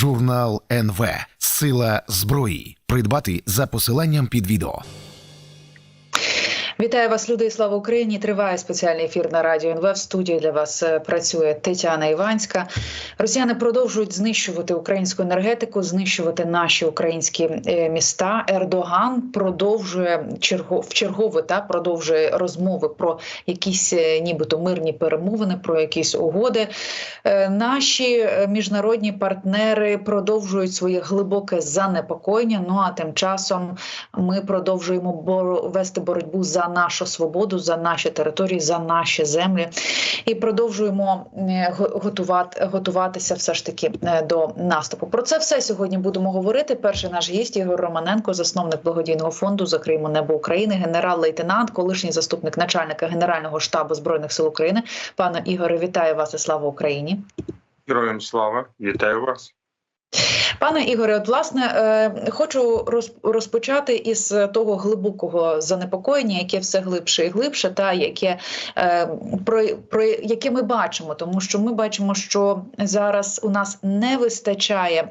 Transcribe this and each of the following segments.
Журнал НВ Сила зброї. Придбати за посиланням під відео. Вітаю вас, люди і слава Україні! Триває спеціальний ефір на радіо НВ. В студії для вас е, працює Тетяна Іванська. Росіяни продовжують знищувати українську енергетику, знищувати наші українські е, міста. Ердоган продовжує черго в чергове та продовжує розмови про якісь е, нібито мирні перемовини, про якісь угоди. Наші міжнародні партнери продовжують своє глибоке занепокоєння. Ну а тим часом ми продовжуємо вести боротьбу за нашу свободу, за наші території, за наші землі, і продовжуємо е, готувати, готуватися все ж таки е, до наступу. Про це все сьогодні будемо говорити. Перший наш гість Ігор Романенко, засновник благодійного фонду Закриємо небо України, генерал-лейтенант, колишній заступник начальника Генерального штабу збройних сил України. Пане Ігоре, вітаю вас і слава Україні. Героям слава, вітаю вас. Пане Ігоре, от власне е, хочу роз- розпочати із того глибокого занепокоєння, яке все глибше і глибше, та яке е, про, про яке ми бачимо, тому що ми бачимо, що зараз у нас не вистачає.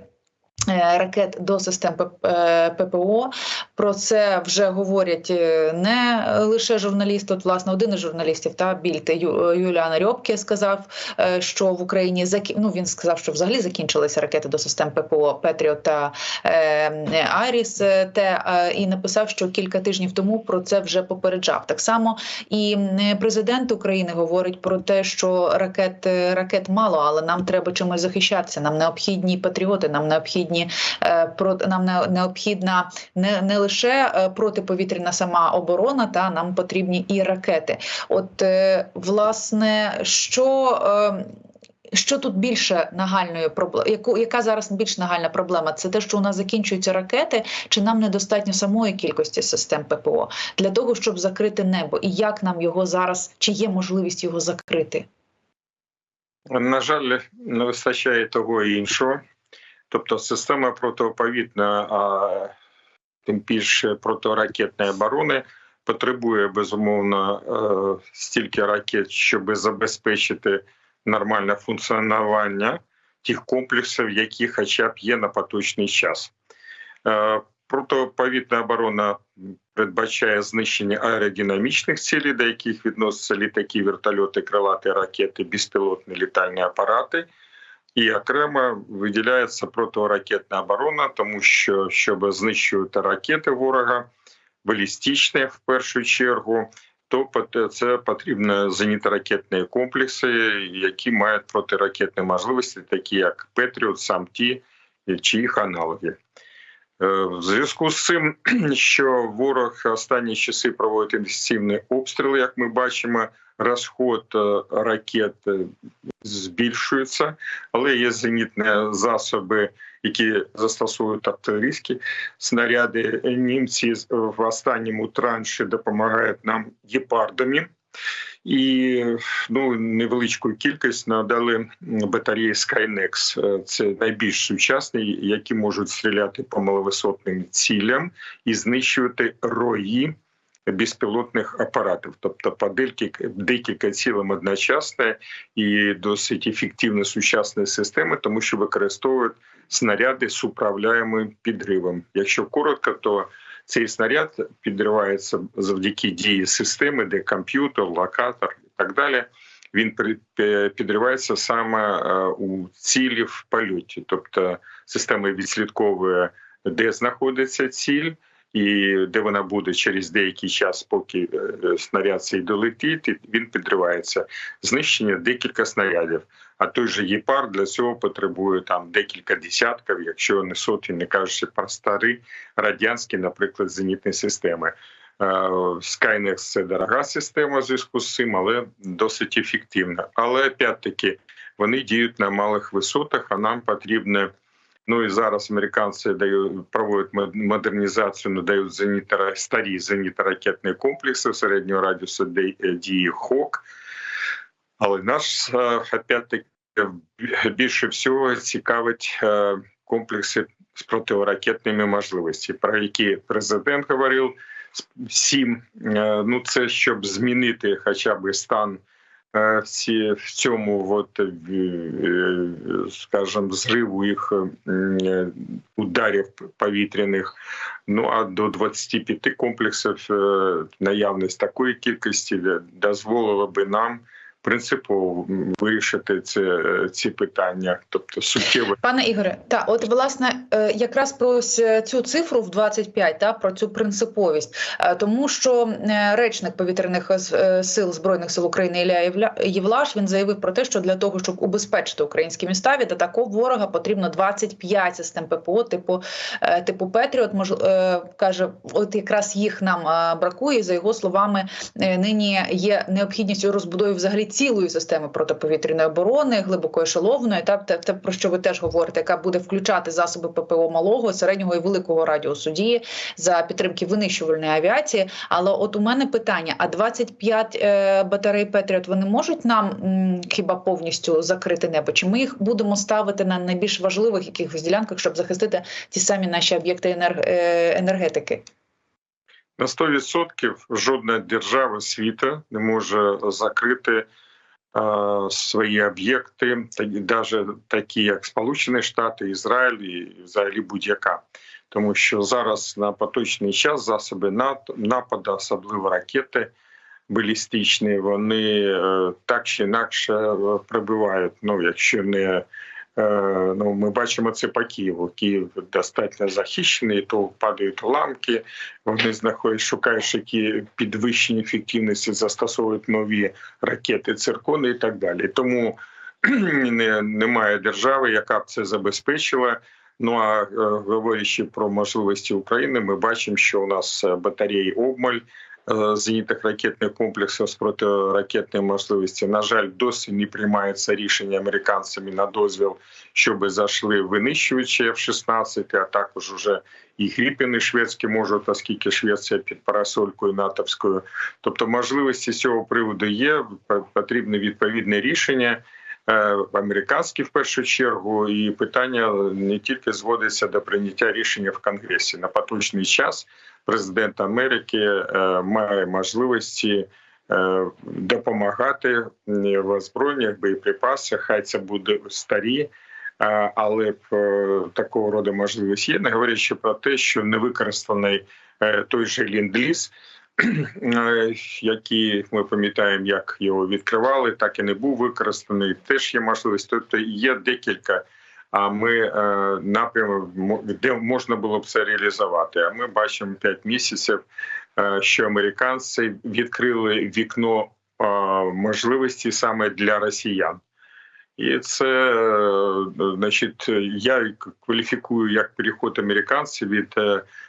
е, Ракет до систем ППО про це вже говорять е, не лише журналісти. От власне один із журналістів та більте Юліана Рьобке сказав, е, що в Україні закі... ну, він сказав, що взагалі закінчилися ракети до систем ППО Петріот та е, Айріс. е, Те і написав, що кілька тижнів тому про це вже попереджав. Так само і президент України говорить про те, що ракет ракет мало, але нам треба чимось захищатися. Нам необхідні патріоти, нам необхідні про нам необхідна не, не лише е, протиповітряна сама оборона, та нам потрібні і ракети. От е, власне, що. е, що тут більше нагальної проблеми? Яку яка зараз більш нагальна проблема? Це те, що у нас закінчуються ракети, чи нам недостатньо самої кількості систем ППО для того, щоб закрити небо? І як нам його зараз, чи є можливість його закрити? На жаль, не вистачає того і іншого. Тобто система протиповітної, а тим більше протиракетної оборони потребує безумовно е, стільки ракет, щоб забезпечити нормальне функціонування тих комплексів, які хоча б є на поточний час. Е, Протиповітна оборона передбачає знищення аеродинамічних цілей, до яких відносяться літаки, вертольоти, крилаті ракети, безпілотні літальні апарати. І окремо виділяється протиракетна оборона, тому що щоб знищувати ракети ворога, балістичні в першу чергу, то це потрібно зенітно-ракетні комплекси, які мають протиракетні можливості, такі як Петріот, САМТІ чи їх аналоги. Е, В зв'язку з цим, що ворог останні часи проводить інтенсивні обстріли, як ми бачимо, розход е, ракет е, збільшується, але є зенітні засоби, які застосовують артилерійські снаряди. Німці в останньому транші допомагають нам гепардами. І ну невеличку кількість надали батареї Skynex. Е, Це найбільш сучасні, які можуть стріляти по маловисотним цілям і знищувати рої безпілотних апаратів, тобто по декілька, декілька цілим одночасно і досить ефективні сучасні системи, тому що використовують снаряди з управляємим підривом. Якщо коротко, то цей снаряд підривається завдяки дії системи, де комп'ютер, локатор і так далі. Він підривається саме е, у цілі в польоті, тобто система відслідковує, де знаходиться ціль, і де вона буде через деякий час, поки е, снаряд цей долетить, він підривається. Знищення декілька снарядів. А той же єпар для цього потребує там декілька десятків, якщо не сотні, не кажучи про старі радянські, наприклад, зенітні системи. Е, Skynex – це дорога система в зв'язку з цим, але досить ефективна. Але опять-таки вони діють на малих висотах, а нам потрібно. Ну і зараз американці дають проводять модернізацію, надають зенітно старі зенітно-ракетні комплекси середнього радіусу е, дії ХОК. Але нас е, опять-таки більше всього цікавить е, комплекси з протиракетними можливостями, про які президент говорив. Сім, ну це щоб змінити хоча б стан всі в цьому, от, е, е, скажімо, зриву їх е, ударів повітряних. Ну а до 25 комплексів наявність такої кількості дозволила би нам принципово вирішити це, ці питання, тобто суттєво Пане Ігоре, та от власне е, якраз про ось е, цю цифру в 25, та про цю принциповість, Е, тому що речник повітряних сил збройних сил України Ілля Євлаш він заявив про те, що для того, щоб убезпечити українські міста від атаков ворога, потрібно 25 систем ППО, типу типу Петріот. Мож каже, от якраз їх нам бракує. За його словами, нині є необхідність у розбудові взагалі цілої системи протиповітряної оборони, глибокоешеловної, та те, про що ви теж говорите, яка буде включати засоби ППО малого, середнього і великого радіусу дії за підтримки винищувальної авіації. Але от у мене питання: а 25 е, батарей Петріот вони можуть нам хіба повністю закрити небо? Чи ми їх будемо ставити на найбільш важливих якихось ділянках, щоб захистити ті самі наші об'єкти енерг... е, енергетики? На 100% жодна держава світу не може закрити свої об'єкти, навіть такі, як Сполучені Штати, Ізраїль і взагалі будь-яка. Тому що зараз на поточний час засоби нападу, особливо ракети балістичні, вони е, так чи інакше прибувають, прибивають. Ну, якщо не Е, Ну, ми бачимо це по Києву. Київ достатньо захищений, то падають уламки. Вони знаходять, шукають які підвищені ефективності, застосовують нові ракети, циркони і так далі. Тому не, немає держави, яка б це забезпечила. Ну а е, говорячи про можливості України, ми бачимо, що у нас е, батареї обмаль е, зенітних ракетних комплексів з протиракетної можливості. На жаль, досі не приймається рішення американцями на дозвіл, щоб зайшли винищувачі F-16, а також уже і Гріпіни шведські можуть, оскільки Швеція під парасолькою натовською. Тобто можливості з цього приводу є. Потрібне відповідне рішення. е, Американські в першу чергу, і питання не тільки зводиться до прийняття рішення в Конгресі на поточний час. Президент Америки е, має можливості е, допомагати в озброєннях, боєприпасах. Хай це буде старі, е, але такого роду можливість є. Не говорячи про те, що не використаний той же ленд-ліз, е, який ми пам'ятаємо, як його відкривали, так і не був використаний. Теж є можливість. Тобто є декілька. А ми е, напрямок, де можна було б це реалізувати. А ми бачимо 5 місяців, е, що американці відкрили вікно е, можливості саме для росіян. І це, значить, я кваліфікую як переход американців від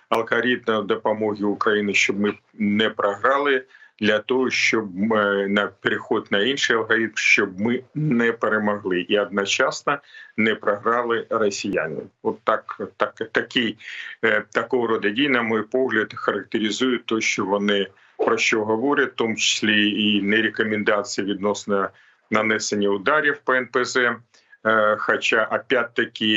алгоритму допомоги Україні, щоб ми не програли, для того, щоб е, на переход на інший алгоритм, щоб ми не перемогли і одночасно не програли росіяни. От так, так такий е, такого роду дій, на мій погляд, характеризують те, що вони про що говорять, в тому числі і не рекомендації відносно нанесення ударів по НПЗ. Е, Хоча, опять-таки,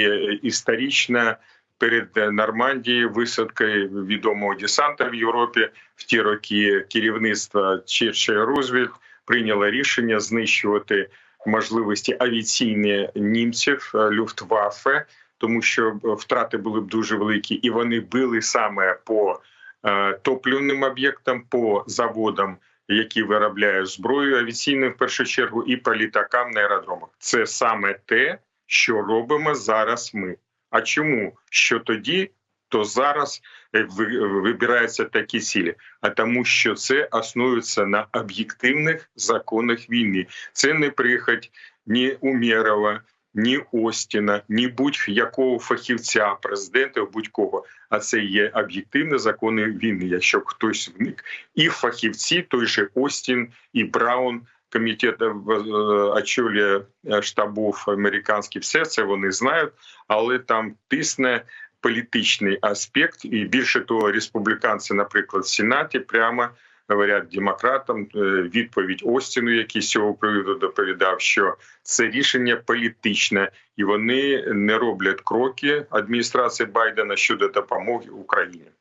історично перед Нормандією висадкою відомого десанта в Європі в ті роки керівництво Черчилля Рузвельт прийняло рішення знищувати можливості авіаційні німців е, Люфтваффе, тому що втрати були б дуже великі, і вони били саме по е, топлівним об'єктам, по заводам, які виробляють зброю авіаційну в першу чергу, і по літакам на аеродромах. Це саме те, що робимо зараз. Ми. А чому? Що тоді? То зараз е, вибираються такі цілі, а тому, що це основується на об'єктивних законах війни. Це не прихоть ні Умєрова, ні Остіна, ні будь-якого фахівця, президента, будь-кого. А це є об'єктивні закони війни. Якщо хтось вник, і фахівці, той же Остін і Браун. Комітет е, очолює е, штабів американських, все це вони знають, але там тисне політичний аспект, і більше того, республіканці, наприклад, в Сенаті прямо говорять демократам е, відповідь Остіну, який з цього приводу доповідав, що це рішення політичне, і вони не роблять кроки адміністрації Байдена щодо допомоги Україні.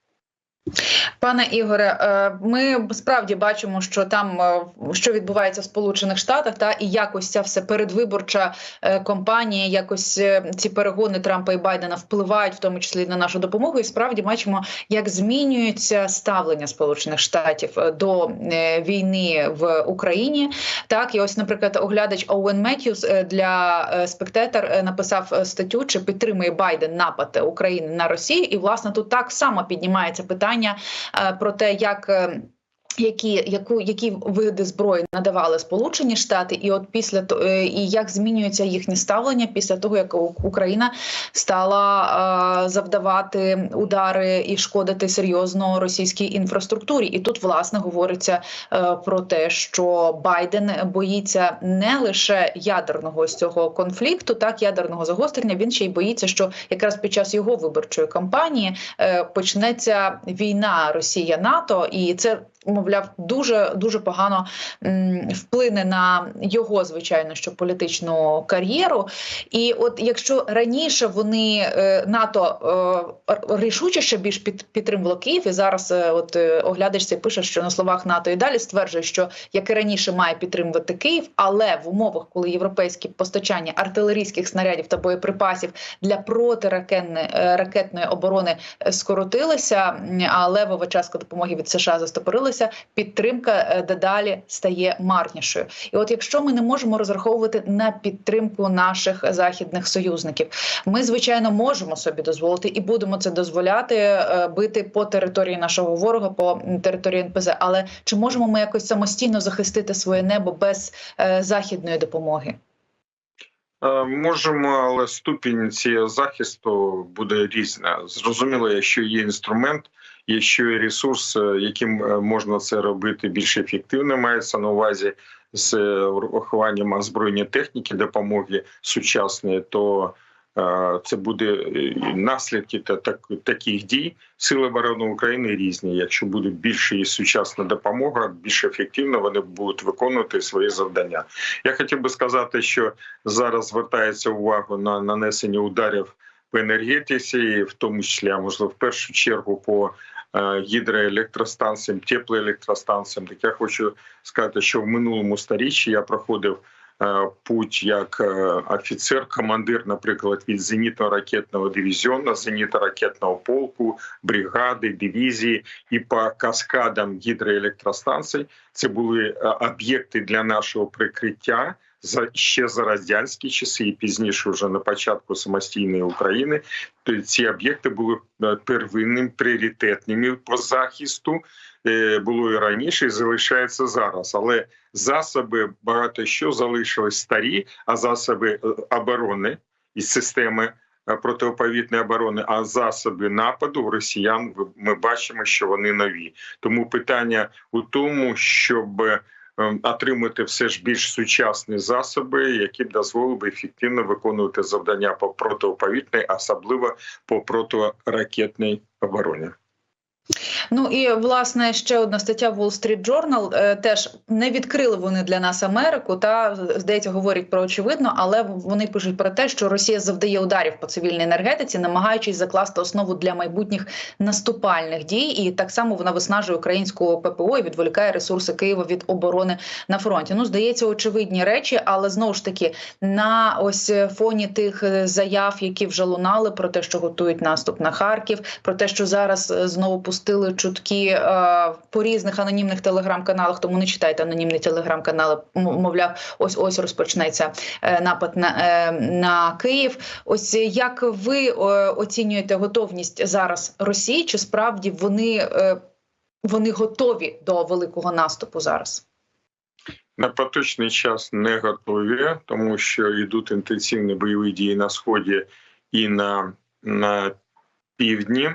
Пане Ігоре, е, ми справді бачимо, що там е, що відбувається в Сполучених Штатах, та і якось ця все передвиборча е, кампанія, якось ці перегони Трампа і Байдена впливають, в тому числі на нашу допомогу. І справді бачимо, як змінюється ставлення Сполучених Штатів до війни в Україні. Так, і ось, наприклад, оглядач Оуен Меттьюс для спектатор е, написав статтю, чи підтримує Байден напад України на Росію, і власне тут так само піднімається питання е, про те, як. Які яку які види зброї надавали Сполучені Штати, і от після е, і як змінюється їхнє ставлення після того, як Україна стала е, завдавати удари і шкодити серйозно російській інфраструктурі, і тут власне говориться е, про те, що Байден боїться не лише ядерного цього конфлікту, так ядерного загострення. Він ще й боїться, що якраз під час його виборчої кампанії е, почнеться війна Росія НАТО, і це мовляв дуже дуже погано вплине на його звичайно що політичну кар'єру. І от якщо раніше вони е, НАТО е, р- рішучіше більш під, підтримувало Київ, і зараз е, от е, пише, що на словах НАТО і далі стверджує, що як і раніше має підтримувати Київ, але в умовах, коли європейські постачання артилерійських снарядів та боєприпасів для протиракетної оборони скоротилися, а левова частка допомоги від США застопорилася, підтримка е, дедалі стає марнішою. І от якщо ми не можемо розраховувати на підтримку наших західних союзників, ми звичайно можемо собі дозволити і будемо це дозволяти е, бити по території нашого ворога, по території НПЗ. Але чи можемо ми якось самостійно захистити своє небо без е, західної допомоги? Можемо, але ступінь цього захисту буде різна. Зрозуміло, якщо є інструмент, є ресурс, е, яким е, можна це робити більш ефективно, мається на увазі з е, урахуванням озброєння техніки допомоги сучасної, то е, це буде е, наслідки та так, таких дій. Сили оборони України різні. Якщо буде більше і сучасна допомога, більш ефективно вони будуть виконувати свої завдання. Я хотів би сказати, що зараз звертається увагу на нанесення ударів по енергетиці, в тому числі, а можливо, в першу чергу по е, гідроелектростанціям, теплоелектростанціям. Так я хочу сказати, що в минулому сторіччі я проходив е, путь як е, офіцер, командир, наприклад, від зенітно-ракетного дивізіону, зенітно-ракетного полку, бригади, дивізії і по каскадам гідроелектростанцій. Це були е, об'єкти для нашого прикриття за ще за радянські часи, і пізніше, вже на початку самостійної України. Ці об'єкти були е, первинним пріоритетними по захисту. Е, Було і раніше, і залишається зараз. Але засоби багато що залишились старі, а засоби е, оборони і системи протиповітної оборони, а засоби нападу росіян ми бачимо, що вони нові. Тому питання у тому, щоб отримати все ж більш сучасні засоби, які б дозволили б ефективно виконувати завдання по протиповітній, особливо по протиракетній обороні. Ну і власне ще одна стаття Wall Street Journal. е, Теж не відкрили вони для нас Америку. Та здається, говорять про очевидно, але вони пишуть про те, що Росія завдає ударів по цивільній енергетиці, намагаючись закласти основу для майбутніх наступальних дій. І так само вона виснажує українську ППО і відволікає ресурси Києва від оборони на фронті. Ну здається, очевидні речі, але знову ж таки на ось фоні тих е, заяв, які вже лунали про те, що готують наступ на Харків, про те, що зараз е, знову пустили чутки е, по різних анонімних телеграм-каналах. Тому не читайте анонімні телеграм-канали. Мовляв, ось ось розпочнеться е, напад на, е, на Київ. Ось як ви оцінюєте готовність зараз Росії? Чи справді вони, вони готові до великого наступу зараз? На поточний час не готові, тому що йдуть інтенсивні бойові дії на сході і на, на півдні.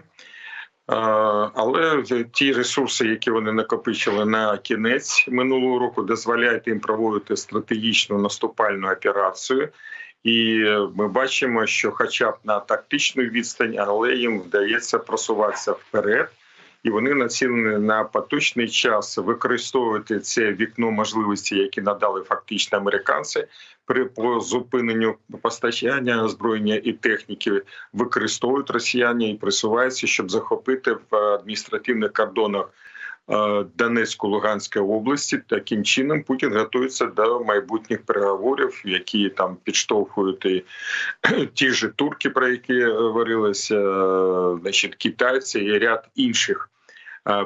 Але ті ресурси, які вони накопичили на кінець минулого року, дозволяють їм проводити стратегічну наступальну операцію. І ми бачимо, що, хоча б на тактичну відстань, але їм вдається просуватися вперед. І вони націлені на поточний час використовувати це вікно можливості, які надали фактично американці при по зупиненню постачання озброєння і техніки, використовують росіяни і присуваються, щоб захопити в адміністративних кордонах. е, Донецьку Луганської області таким чином Путін готується до майбутніх переговорів, які там підштовхують і ті ж турки, про які говорилося, е, значить китайці і ряд інших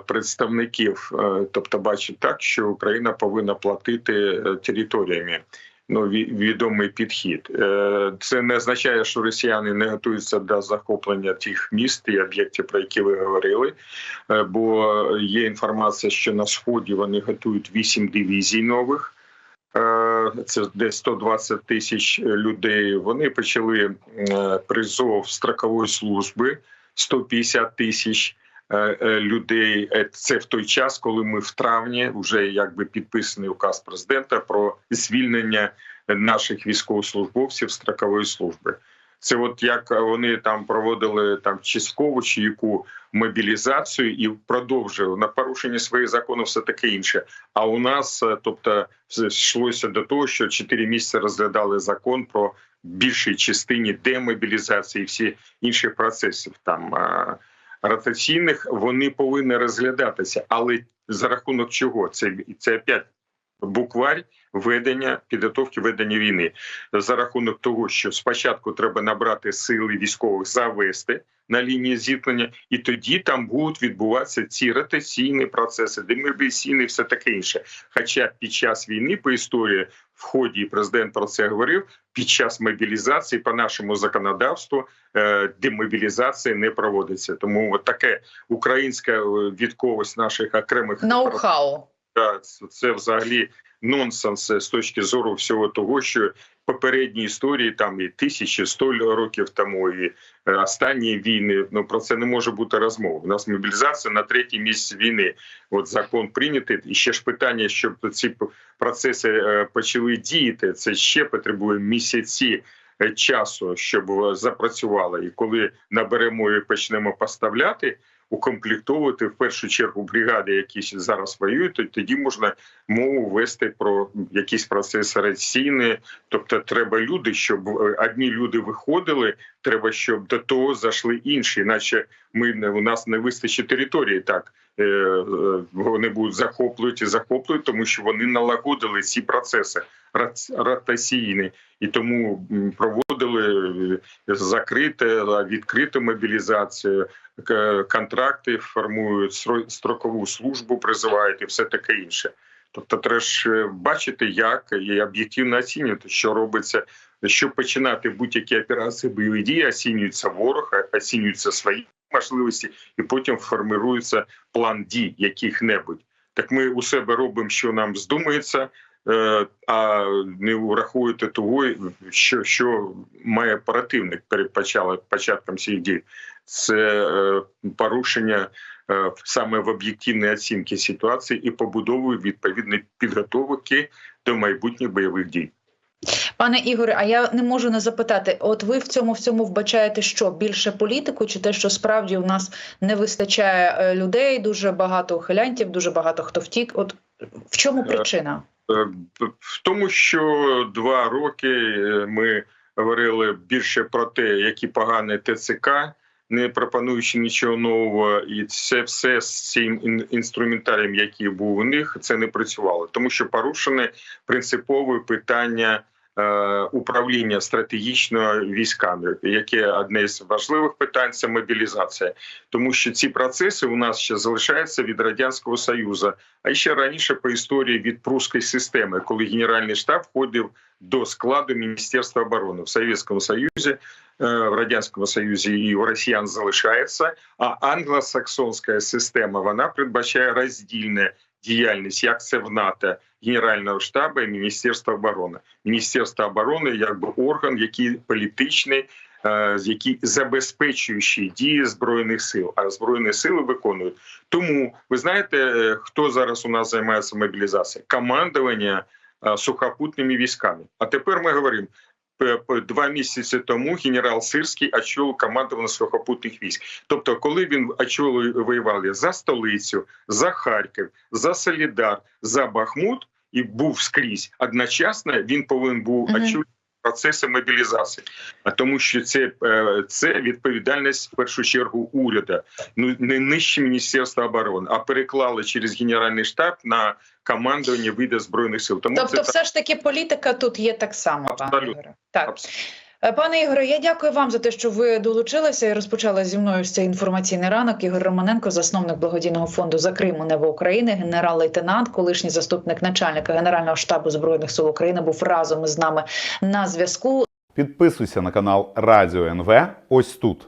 представників. Е, Тобто, бачить так, що Україна повинна платити е, територіями. Ну, відомий підхід. Е, Це не означає, що росіяни не готуються до захоплення тих міст і об'єктів, про які ви говорили. Е, Бо є інформація, що на сході вони готують вісім дивізій нових. Е, Це десь 120 тисяч людей. Вони почали е, призов строкової служби 150 тисяч е, е, людей. Е, Це в той час, коли ми в травні вже якби підписаний указ президента про звільнення наших військовослужбовців строкової служби. Це от як вони там проводили там часткову чи яку мобілізацію і продовжили на порушення своїх законів, все таке інше. А у нас, е, тобто, йшлося до того, що чотири місяці розглядали закон про більшій частині демобілізації і всі інших процесів там е, ротаційних. Вони повинні розглядатися, але за рахунок чого? Це це опять букварь ведення підготовки ведення війни за рахунок того, що спочатку треба набрати сили військових завести на лінії зіткнення, і тоді там будуть відбуватися ці ротаційні процеси, демобілізаційні, все таке інше. Хоча під час війни по історії в ході президент про це говорив. Під час мобілізації по нашому законодавству е, демобілізація не проводиться. Тому от таке українська е, відковість наших окремих Ноу-хау. Це- взагалі нонсенс з точки зору всього того, що попередні історії там і 1100 років тому, і е, останні війни. Ну про це не може бути розмови. У нас мобілізація на третій місці війни. От закон прийнятий. І ще ж питання, щоб ці процеси е, почали діяти. Це ще потребує місяці. е, Часу, щоб е, запрацювало, і коли наберемо і почнемо поставляти, укомплектовувати в першу чергу бригади, які зараз воюють, то тоді можна мову вести про якісь процеси раційні. Тобто, треба люди, щоб е, одні люди виходили. Треба, щоб до того зайшли інші, іначе ми у нас не вистачить території. Так Е, е, вони будуть захоплювати і захоплюють, тому що вони налагодили ці процеси ротаційні, і тому проводили закрите, відкриту мобілізацію, контракти формують стро- строкову службу, призивають і все таке інше. Тобто, треба ж е, бачити, як і об'єктивно оцінювати, що робиться. Щоб починати будь-які операції бойові дії, оцінюється ворог, оцінюються свої можливості, і потім формирується план дій яких-небудь. Так ми у себе робимо, що нам здумається, е, а не врахуєте того, що, що має противник перед почала- початком цих дій. Це е, порушення е, саме в об'єктивній оцінці ситуації і побудовою відповідної підготовки до майбутніх бойових дій. Пане Ігоре, а я не можу не запитати: от ви в цьому всьому вбачаєте що більше політику, чи те, що справді у нас не вистачає е, людей, дуже багато ухилянтів, дуже багато хто втік? От в чому причина? В тому, що два роки ми говорили більше про те, які погані ТЦК, не пропонуючи нічого нового, і це все з цим ін- інструментарієм, який був у них, це не працювало, тому що порушене принципове питання. е, Управління стратегічно військами, яке одне з важливих питань це мобілізація, тому що ці процеси у нас ще залишаються від радянського союзу, а ще раніше по історії від прусської системи, коли Генеральний штаб входив до складу Міністерства оборони. В Совєтському Союзі, в Радянському Союзі і у росіян залишається. А англосаксонська система вона передбачає роздільне діяльність, як це в НАТО, Генерального штабу і Міністерства оборони. Міністерство оборони якби орган, який політичний. е, Які забезпечуючі дії збройних сил, а збройні сили виконують. Тому ви знаєте, е, хто зараз у нас займається мобілізацією? Командування е, сухопутними військами. А тепер ми говоримо: два місяці тому генерал Сирський очолив командування сухопутних військ. Тобто, коли він очолив воювали за столицю, за Харків, за Солідар, за Бахмут і був скрізь, одночасно він повинен був очолити процеси мобілізації, а тому, що це, е, це відповідальність в першу чергу уряду, ну не нижче міністерства оборони, а переклали через генеральний штаб на командування вида збройних сил. Тому Тобто, це все ж таки політика тут є так само, Абсолютно. Так. Абсолютно. Е, Пане Ігоре, я дякую вам за те, що ви долучилися і розпочали зі мною цей інформаційний ранок. Ігор Романенко, засновник благодійного фонду за Криму Небо України, генерал-лейтенант, колишній заступник начальника Генерального штабу збройних сил України, був разом із нами на зв'язку. Підписуйся на канал Радіо НВ ось тут.